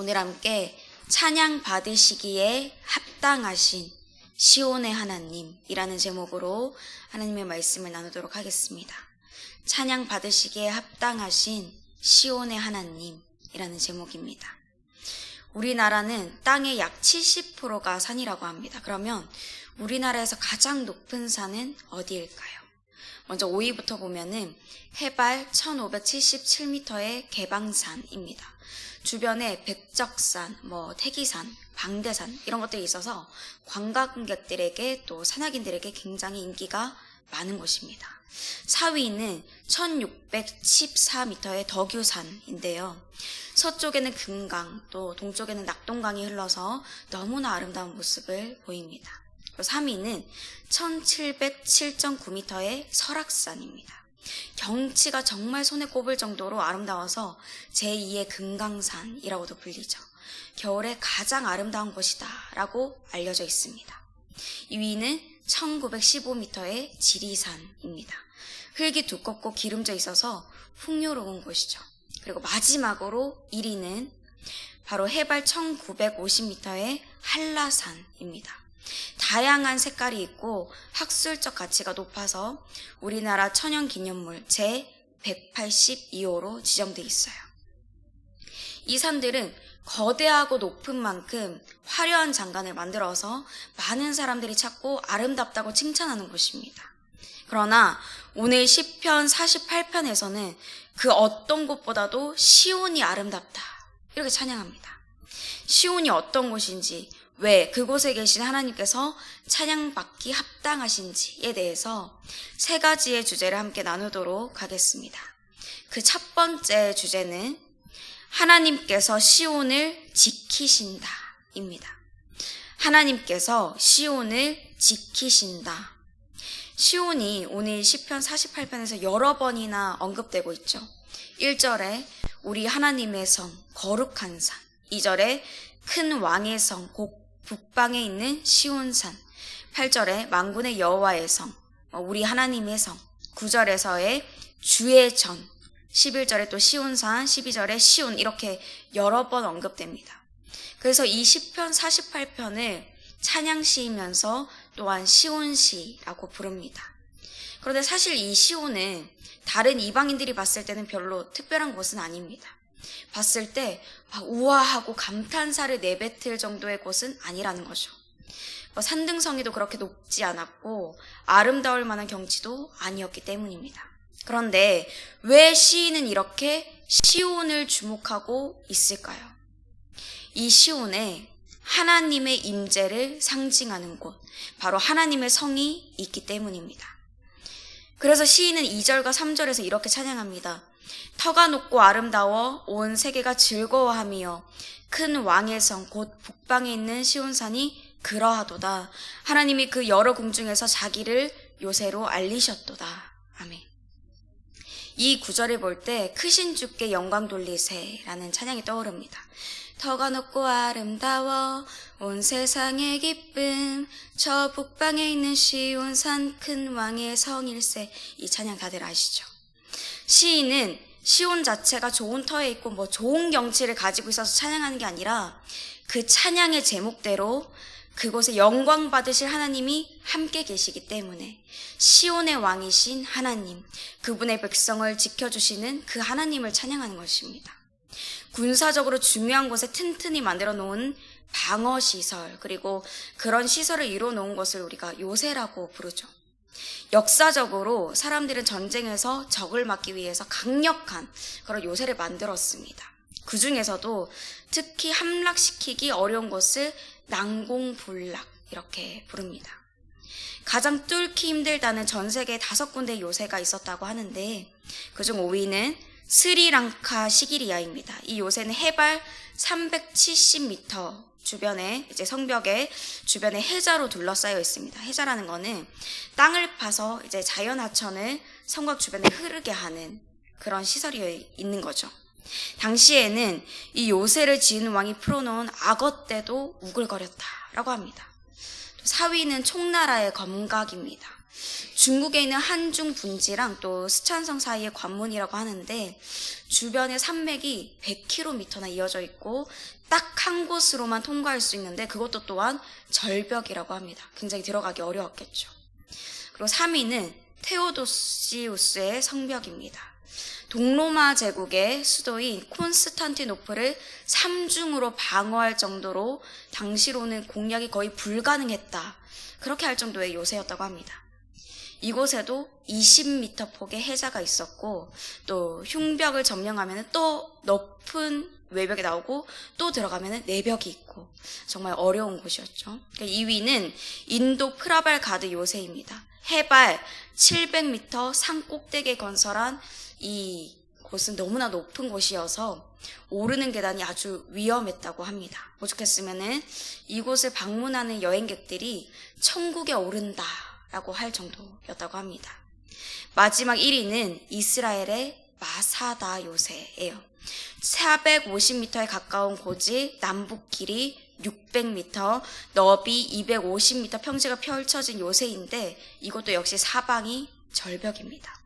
오늘 함께 찬양 받으시기에 합당하신 시온의 하나님이라는 제목으로 하나님의 말씀을 나누도록 하겠습니다. 찬양 받으시기에 합당하신 시온의 하나님이라는 제목입니다. 우리나라는 땅의 약 70%가 산이라고 합니다. 그러면 우리나라에서 가장 높은 산은 어디일까요? 먼저 5위부터 보면은 해발 1577m의 개방산입니다. 주변에 백적산, 뭐 태기산, 방대산 이런 것들이 있어서 관광객들에게 또 산악인들에게 굉장히 인기가 많은 곳입니다. 4위는 1614m의 덕유산인데요. 서쪽에는 금강, 또 동쪽에는 낙동강이 흘러서 너무나 아름다운 모습을 보입니다. 3위는 1707.9m의 설악산입니다. 경치가 정말 손에 꼽을 정도로 아름다워서 제2의 금강산이라고도 불리죠. 겨울에 가장 아름다운 곳이다 라고 알려져 있습니다. 2위는 1915m의 지리산입니다. 흙이 두껍고 기름져 있어서 풍요로운 곳이죠. 그리고 마지막으로 1위는 바로 해발 1950m의 한라산입니다. 다양한 색깔이 있고 학술적 가치가 높아서 우리나라 천연기념물 제182호로 지정돼 있어요. 이 산들은 거대하고 높은 만큼 화려한 장관을 만들어서 많은 사람들이 찾고 아름답다고 칭찬하는 곳입니다. 그러나 오늘 10편 48편에서는 그 어떤 곳보다도 시온이 아름답다. 이렇게 찬양합니다. 시온이 어떤 곳인지, 왜 그곳에 계신 하나님께서 찬양받기 합당하신지에 대해서 세 가지의 주제를 함께 나누도록 하겠습니다. 그 첫 번째 주제는 하나님께서 시온을 지키신다 입니다. 하나님께서 시온을 지키신다. 시온이 오늘 10편 48편에서 여러 번이나 언급되고 있죠. 1절에 우리 하나님의 성, 거룩한 산. 2절에 큰 왕의 성, 곡 북방에 있는 시온산. 8절에 망군의 여호와의 성, 우리 하나님의 성. 9절에서의 주의 전. 11절에 또 시온산, 12절에 시온 이렇게 여러 번 언급됩니다. 그래서 이 10편 48편을 찬양시이면서 또한 시온시라고 부릅니다. 그런데 사실 이 시온은 다른 이방인들이 봤을 때는 별로 특별한 곳은 아닙니다. 봤을 때 우아하고 감탄사를 내뱉을 정도의 곳은 아니라는 거죠. 뭐 산등성이도 그렇게 높지 않았고 아름다울 만한 경치도 아니었기 때문입니다. 그런데 왜 시인은 이렇게 시온을 주목하고 있을까요? 이 시온에 하나님의 임재를 상징하는 곳, 바로 하나님의 성이 있기 때문입니다. 그래서 시인은 2절과 3절에서 이렇게 찬양합니다. 터가 높고 아름다워 온 세계가 즐거워하며 큰 왕의 성 곧 북방에 있는 시온산이 그러하도다. 하나님이 그 여러 궁중에서 자기를 요새로 알리셨도다. 아멘. 이 구절을 볼 때 크신 주께 영광 돌리세라는 찬양이 떠오릅니다. 터가 높고 아름다워 온 세상의 기쁨 저 북방에 있는 시온산 큰 왕의 성일세 이 찬양 다들 아시죠? 시인은 시온 자체가 좋은 터에 있고 뭐 좋은 경치를 가지고 있어서 찬양하는 게 아니라 그 찬양의 제목대로 그곳에 영광 받으실 하나님이 함께 계시기 때문에 시온의 왕이신 하나님, 그분의 백성을 지켜주시는 그 하나님을 찬양하는 것입니다. 군사적으로 중요한 곳에 튼튼히 만들어 놓은 방어 시설, 그리고 그런 시설을 이루어 놓은 것을 우리가 요새라고 부르죠. 역사적으로 사람들은 전쟁에서 적을 막기 위해서 강력한 그런 요새를 만들었습니다. 그 중에서도 특히 함락시키기 어려운 것을 난공불락 이렇게 부릅니다. 가장 뚫기 힘들다는 전 세계 다섯 군데 요새가 있었다고 하는데 그중 5위는 스리랑카 시기리아입니다. 이 요새는 해발 370m 주변에 이제 성벽에 주변에 해자로 둘러싸여 있습니다. 해자라는 거는 땅을 파서 이제 자연 하천을 성곽 주변에 흐르게 하는 그런 시설이 있는 거죠. 당시에는 이 요새를 지은 왕이 풀어놓은 악어 때도 우글거렸다라고 합니다. 4위는 총나라의 검각입니다. 중국에 있는 한중 분지랑 또 스촨성 사이의 관문이라고 하는데 주변에 산맥이 100km나 이어져 있고 딱 한 곳으로만 통과할 수 있는데 그것도 또한 절벽이라고 합니다. 굉장히 들어가기 어려웠겠죠. 그리고 3위는 테오도시우스의 성벽입니다. 동로마 제국의 수도인 콘스탄티노플을 삼중으로 방어할 정도로 당시로는 공략이 거의 불가능했다. 그렇게 할 정도의 요새였다고 합니다. 이곳에도 20m 폭의 해자가 있었고 또 흉벽을 점령하면 또 높은 외벽이 나오고 또 들어가면 내벽이 있고 정말 어려운 곳이었죠. 2위는 인도 프라발 가드 요새입니다. 해발 700m 산 꼭대기에 건설한 이 곳은 너무나 높은 곳이어서 오르는 계단이 아주 위험했다고 합니다. 오죽했으면은 이곳을 방문하는 여행객들이 천국에 오른다 라고 할 정도였다고 합니다. 마지막 1위는 이스라엘의 마사다 요새예요. 450m에 가까운 고지, 남북 길이 600m, 너비 250m 평지가 펼쳐진 요새인데 이것도 역시 사방이 절벽입니다.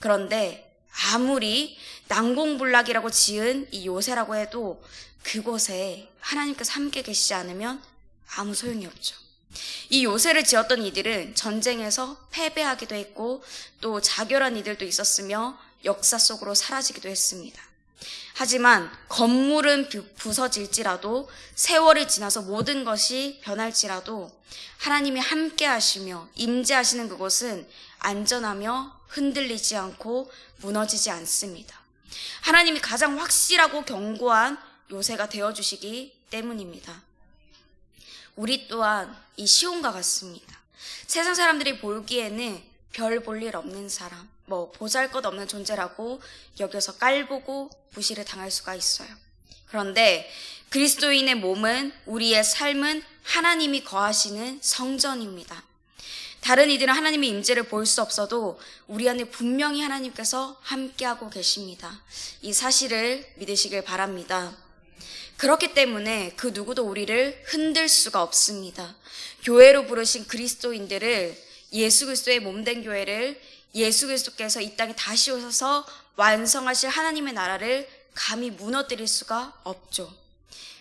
그런데 아무리 난공불락이라고 지은 이 요새라고 해도 그곳에 하나님께서 함께 계시지 않으면 아무 소용이 없죠. 이 요새를 지었던 이들은 전쟁에서 패배하기도 했고 또 자결한 이들도 있었으며 역사 속으로 사라지기도 했습니다. 하지만 건물은 부서질지라도 세월이 지나서 모든 것이 변할지라도 하나님이 함께 하시며 임재하시는 그곳은 안전하며 흔들리지 않고 무너지지 않습니다. 하나님이 가장 확실하고 견고한 요새가 되어 주시기 때문입니다. 우리 또한 이 시온과 같습니다. 세상 사람들이 보기에는 별 볼 일 없는 사람, 뭐 보잘 것 없는 존재라고 여겨서 깔보고 무시를 당할 수가 있어요. 그런데 그리스도인의 몸은 우리의 삶은 하나님이 거하시는 성전입니다. 다른 이들은 하나님의 임재를 볼 수 없어도 우리 안에 분명히 하나님께서 함께하고 계십니다. 이 사실을 믿으시길 바랍니다. 그렇기 때문에 그 누구도 우리를 흔들 수가 없습니다. 교회로 부르신 그리스도인들을 예수 그리스도의 몸된 교회를 예수 그리스도께서 이 땅에 다시 오셔서 완성하실 하나님의 나라를 감히 무너뜨릴 수가 없죠.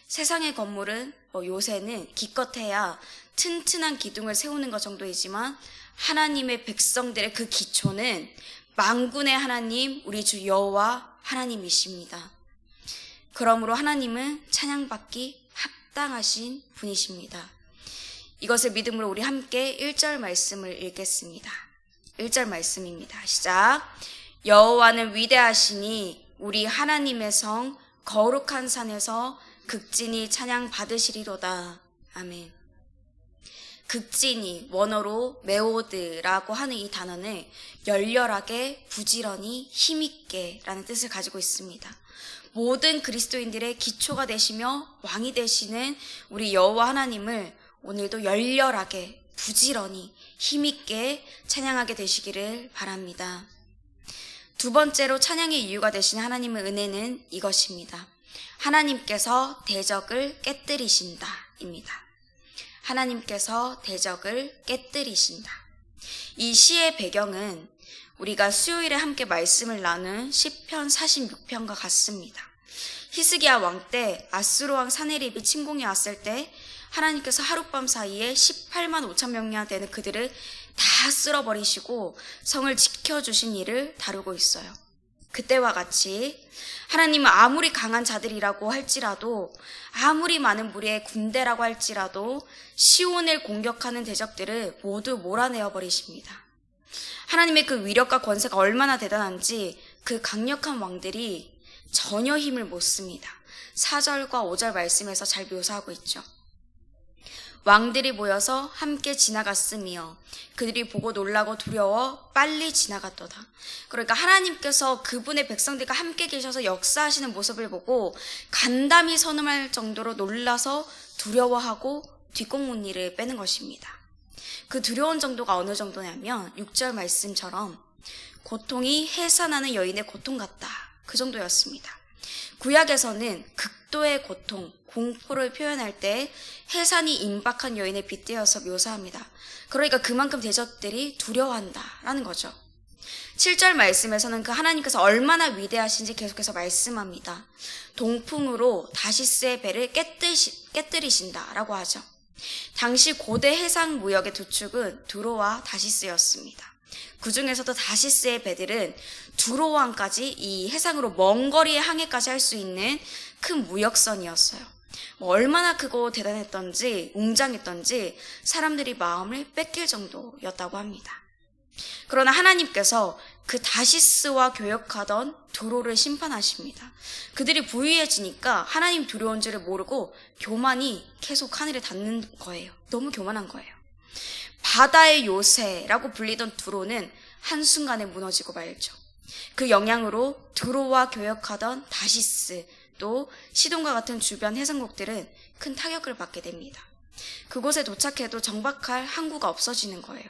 세상의 건물은 뭐 요새는 기껏해야 튼튼한 기둥을 세우는 것 정도이지만 하나님의 백성들의 그 기초는 망군의 하나님 우리 주 여호와 하나님이십니다. 그러므로 하나님은 찬양받기 합당하신 분이십니다. 이것을 믿음으로 우리 함께 1절 말씀을 읽겠습니다. 1절 말씀입니다. 시작. 여호와는 위대하시니 우리 하나님의 성 거룩한 산에서 극진히 찬양 받으시리로다. 아멘. 극진히 원어로 메오드라고 하는 이 단어는 열렬하게 부지런히 힘있게 라는 뜻을 가지고 있습니다. 모든 그리스도인들의 기초가 되시며 왕이 되시는 우리 여호와 하나님을 오늘도 열렬하게 부지런히 힘있게 찬양하게 되시기를 바랍니다. 두 번째로 찬양의 이유가 되신 하나님의 은혜는 이것입니다. 하나님께서 대적을 깨뜨리신다 입니다. 하나님께서 대적을 깨뜨리신다. 이 시의 배경은 우리가 수요일에 함께 말씀을 나눈 시편 46편과 같습니다. 히스기야 왕 때 아수르 왕 사네립이 침공해 왔을 때 하나님께서 하룻밤 사이에 18만 5천 명이나 되는 그들을 다 쓸어버리시고 성을 지켜주신 일을 다루고 있어요. 그때와 같이 하나님은 아무리 강한 자들이라고 할지라도 아무리 많은 무리의 군대라고 할지라도 시온을 공격하는 대적들을 모두 몰아내어 버리십니다. 하나님의 그 위력과 권세가 얼마나 대단한지 그 강력한 왕들이 전혀 힘을 못 씁니다. 4절과 5절 말씀에서 잘 묘사하고 있죠. 왕들이 모여서 함께 지나갔으며 그들이 보고 놀라고 두려워 빨리 지나갔도다. 그러니까 하나님께서 그분의 백성들과 함께 계셔서 역사하시는 모습을 보고 간담이 선음할 정도로 놀라서 두려워하고 뒷공문니를 빼는 것입니다. 그 두려운 정도가 어느 정도냐면 6절 말씀처럼 고통이 해산하는 여인의 고통 같다. 그 정도였습니다. 구약에서는 극도의 고통, 공포를 표현할 때 해산이 임박한 여인을 빗대어서 묘사합니다. 그러니까 그만큼 대적들이 두려워한다라는 거죠. 7절 말씀에서는 그 하나님께서 얼마나 위대하신지 계속해서 말씀합니다. 동풍으로 다시스의 배를 깨뜨리신다라고 하죠. 당시 고대 해상 무역의 두 축은 두로와 다시스였습니다. 그 중에서도 다시스의 배들은 두로왕까지 이 해상으로 먼 거리의 항해까지 할 수 있는 큰 무역선이었어요. 뭐 얼마나 크고 대단했던지 웅장했던지 사람들이 마음을 뺏길 정도였다고 합니다. 그러나 하나님께서 그 다시스와 교역하던 두로를 심판하십니다. 그들이 부유해지니까 하나님 두려운 줄을 모르고 교만이 계속 하늘에 닿는 거예요. 너무 교만한 거예요. 바다의 요새라고 불리던 두로는 한순간에 무너지고 말죠. 그 영향으로 두로와 교역하던 다시스 또 시돈과 같은 주변 해상국들은 큰 타격을 받게 됩니다. 그곳에 도착해도 정박할 항구가 없어지는 거예요.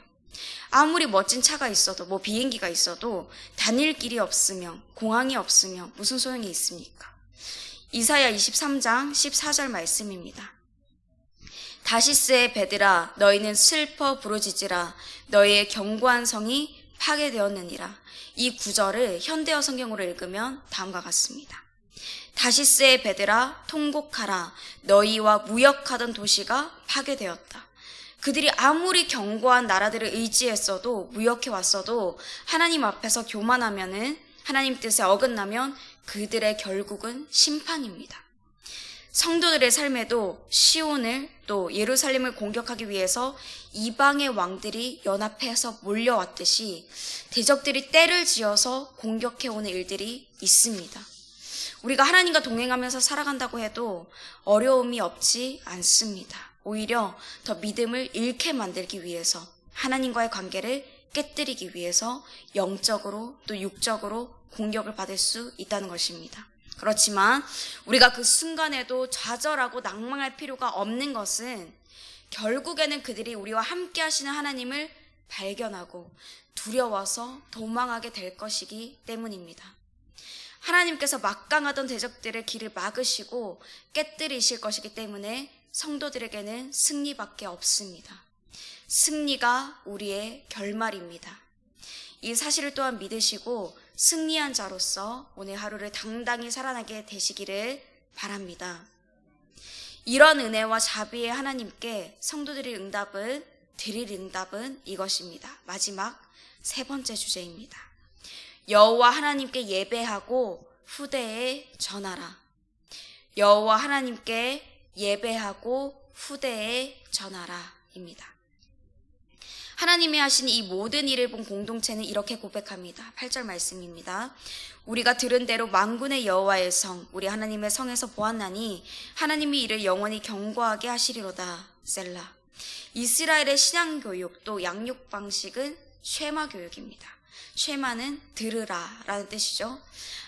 아무리 멋진 차가 있어도 뭐 비행기가 있어도 다닐 길이 없으면 공항이 없으면 무슨 소용이 있습니까? 이사야 23장 14절 말씀입니다. 다시스의 배들아 너희는 슬퍼 부르짖으라 너희의 견고한 성이 파괴되었느니라. 이 구절을 현대어 성경으로 읽으면 다음과 같습니다. 다시스의 배들아 통곡하라 너희와 무역하던 도시가 파괴되었다. 그들이 아무리 견고한 나라들을 의지했어도 무역해 왔어도 하나님 앞에서 교만하면은 하나님 뜻에 어긋나면 그들의 결국은 심판입니다. 성도들의 삶에도 시온을 또 예루살렘을 공격하기 위해서 이방의 왕들이 연합해서 몰려왔듯이 대적들이 때를 지어서 공격해오는 일들이 있습니다. 우리가 하나님과 동행하면서 살아간다고 해도 어려움이 없지 않습니다. 오히려 더 믿음을 잃게 만들기 위해서 하나님과의 관계를 깨뜨리기 위해서 영적으로 또 육적으로 공격을 받을 수 있다는 것입니다. 그렇지만 우리가 그 순간에도 좌절하고 낭망할 필요가 없는 것은 결국에는 그들이 우리와 함께 하시는 하나님을 발견하고 두려워서 도망하게 될 것이기 때문입니다. 하나님께서 막강하던 대적들의 길을 막으시고 깨뜨리실 것이기 때문에 성도들에게는 승리밖에 없습니다. 승리가 우리의 결말입니다. 이 사실을 또한 믿으시고 승리한 자로서 오늘 하루를 당당히 살아나게 되시기를 바랍니다. 이런 은혜와 자비의 하나님께 성도들의 응답은 드릴 응답은 이것입니다. 마지막 세 번째 주제입니다. 여호와 하나님께 예배하고 후대에 전하라. 여호와 하나님께 예배하고 후대에 전하라입니다. 하나님이 하신 이 모든 일을 본 공동체는 이렇게 고백합니다. 8절 말씀입니다. 우리가 들은 대로 만군의 여호와의 성, 우리 하나님의 성에서 보았나니 하나님이 이를 영원히 경고하게 하시리로다. 셀라. 이스라엘의 신앙 교육 또 양육 방식은 쉐마 교육입니다. 쉐마는 들으라 라는 뜻이죠.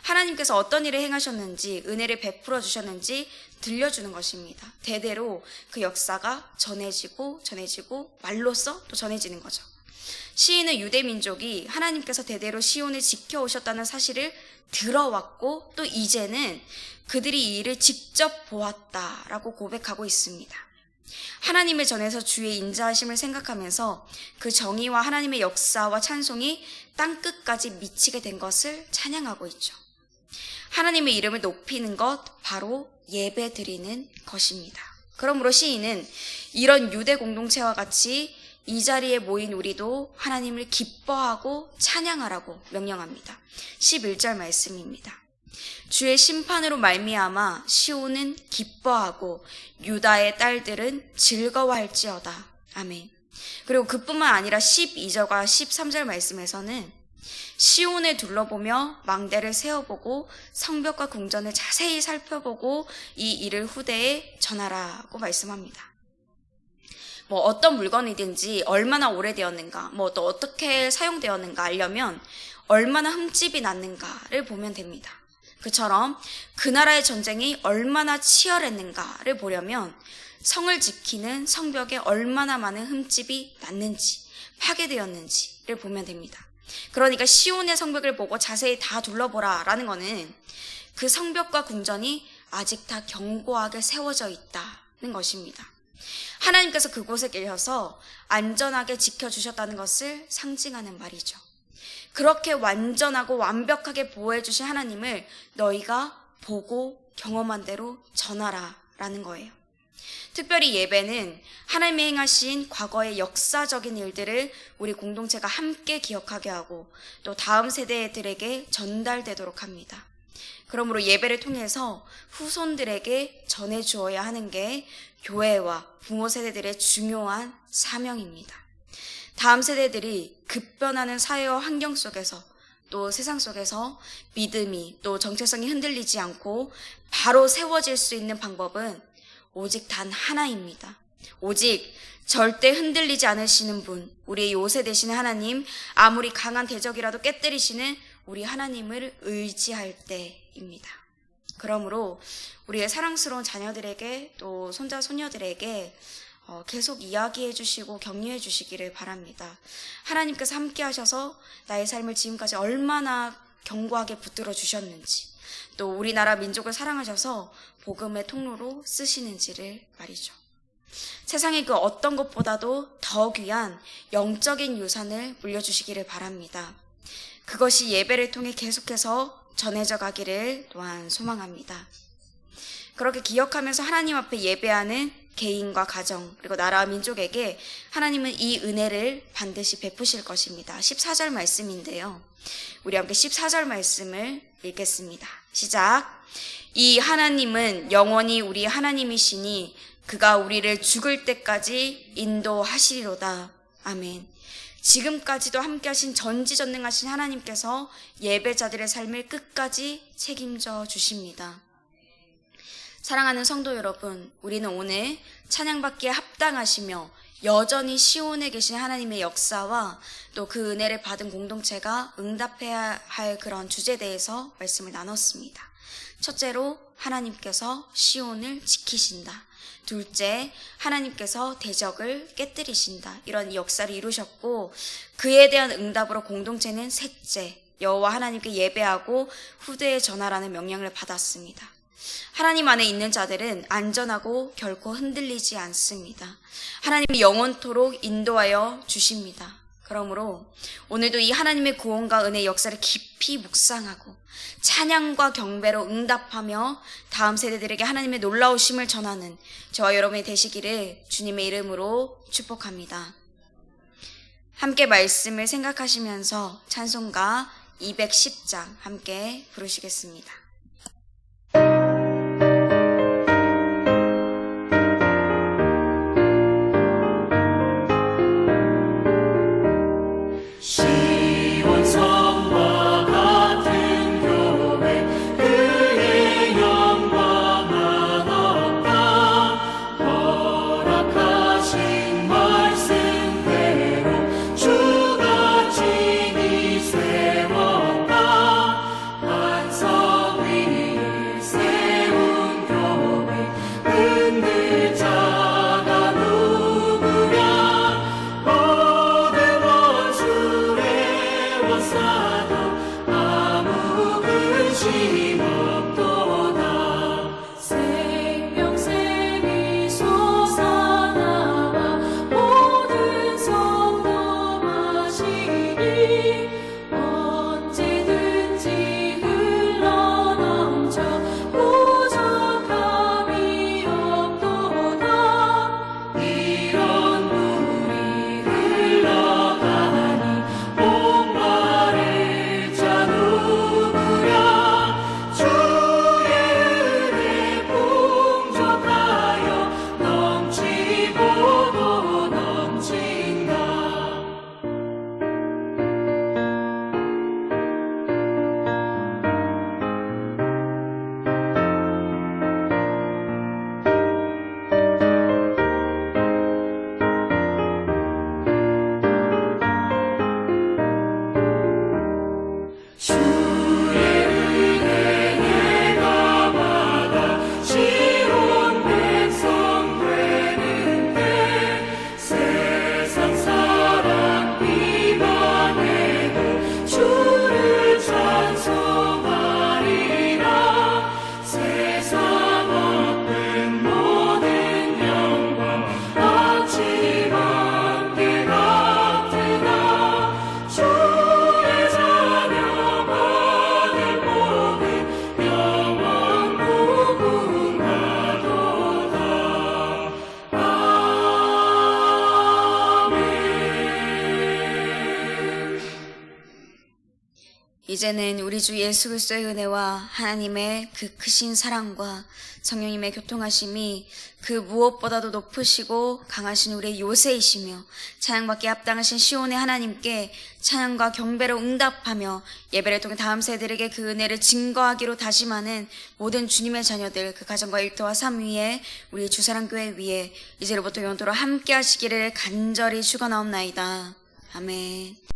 하나님께서 어떤 일을 행하셨는지 은혜를 베풀어 주셨는지 들려주는 것입니다. 대대로 그 역사가 전해지고 전해지고 말로써 또 전해지는 거죠. 시인은 유대 민족이 하나님께서 대대로 시온을 지켜오셨다는 사실을 들어왔고 또 이제는 그들이 이 일을 직접 보았다라고 고백하고 있습니다. 하나님의 전에서 주의 인자하심을 생각하면서 그 정의와 하나님의 역사와 찬송이 땅 끝까지 미치게 된 것을 찬양하고 있죠. 하나님의 이름을 높이는 것 바로 예배 드리는 것입니다. 그러므로 시인은 이런 유대 공동체와 같이 이 자리에 모인 우리도 하나님을 기뻐하고 찬양하라고 명령합니다. 11절 말씀입니다. 주의 심판으로 말미암아 시온은 기뻐하고 유다의 딸들은 즐거워할지어다. 아멘. 그리고 그뿐만 아니라 12절과 13절 말씀에서는 시온을 둘러보며 망대를 세워보고 성벽과 궁전을 자세히 살펴보고 이 일을 후대에 전하라고 말씀합니다. 뭐 어떤 물건이든지 얼마나 오래되었는가, 뭐 또 어떻게 사용되었는가 알려면 얼마나 흠집이 났는가를 보면 됩니다. 그처럼 그 나라의 전쟁이 얼마나 치열했는가를 보려면 성을 지키는 성벽에 얼마나 많은 흠집이 났는지, 파괴되었는지를 보면 됩니다. 그러니까 시온의 성벽을 보고 자세히 다 둘러보라 라는 거는 그 성벽과 궁전이 아직 다 견고하게 세워져 있다는 것입니다. 하나님께서 그곳에 계셔서 안전하게 지켜주셨다는 것을 상징하는 말이죠. 그렇게 완전하고 완벽하게 보호해 주신 하나님을 너희가 보고 경험한 대로 전하라 라는 거예요. 특별히 예배는 하나님이 행하신 과거의 역사적인 일들을 우리 공동체가 함께 기억하게 하고 또 다음 세대들에게 전달되도록 합니다. 그러므로 예배를 통해서 후손들에게 전해 주어야 하는 게 교회와 부모 세대들의 중요한 사명입니다. 다음 세대들이 급변하는 사회와 환경 속에서 또 세상 속에서 믿음이 또 정체성이 흔들리지 않고 바로 세워질 수 있는 방법은 오직 단 하나입니다. 오직 절대 흔들리지 않으시는 분, 우리의 요새 되시는 하나님, 아무리 강한 대적이라도 깨뜨리시는 우리 하나님을 의지할 때입니다. 그러므로 우리의 사랑스러운 자녀들에게 또 손자, 손녀들에게 어, 계속 이야기해 주시고 격려해 주시기를 바랍니다. 하나님께서 함께 하셔서 나의 삶을 지금까지 얼마나 견고하게 붙들어 주셨는지, 또 우리나라 민족을 사랑하셔서 복음의 통로로 쓰시는지를 말이죠. 세상의 그 어떤 것보다도 더 귀한 영적인 유산을 물려주시기를 바랍니다. 그것이 예배를 통해 계속해서 전해져 가기를 또한 소망합니다. 그렇게 기억하면서 하나님 앞에 예배하는 개인과 가정 그리고 나라와 민족에게 하나님은 이 은혜를 반드시 베푸실 것입니다. 14절 말씀인데요. 우리 함께 14절 말씀을 읽겠습니다. 시작. 이 하나님은 영원히 우리 하나님이시니 그가 우리를 죽을 때까지 인도하시리로다. 아멘. 지금까지도 함께 하신 전지전능하신 하나님께서 예배자들의 삶을 끝까지 책임져 주십니다. 사랑하는 성도 여러분, 우리는 오늘 찬양받기에 합당하시며 여전히 시온에 계신 하나님의 역사와 또 그 은혜를 받은 공동체가 응답해야 할 그런 주제에 대해서 말씀을 나눴습니다. 첫째로 하나님께서 시온을 지키신다. 둘째, 하나님께서 대적을 깨뜨리신다. 이런 역사를 이루셨고 그에 대한 응답으로 공동체는 셋째, 여호와 하나님께 예배하고 후대에 전하라는 명령을 받았습니다. 하나님 안에 있는 자들은 안전하고 결코 흔들리지 않습니다. 하나님이 영원토록 인도하여 주십니다. 그러므로 오늘도 이 하나님의 구원과 은혜 역사를 깊이 묵상하고 찬양과 경배로 응답하며 다음 세대들에게 하나님의 놀라우심을 전하는 저와 여러분이 되시기를 주님의 이름으로 축복합니다. 함께 말씀을 생각하시면서 찬송가 210장 함께 부르시겠습니다. 이제는 우리 주 예수 그리스도의 은혜와 하나님의 그 크신 사랑과 성령님의 교통하심이 그 무엇보다도 높으시고 강하신 우리의 요새이시며 찬양받기 합당하신 시온의 하나님께 찬양과 경배로 응답하며 예배를 통해 다음 세대에게 그 은혜를 증거하기로 다짐하는 모든 주님의 자녀들 그 가정과 일터와 삶 위에 우리 주사랑교회 위에 이제로부터 영원토록 함께 하시기를 간절히 축원하옵나이다. 아멘.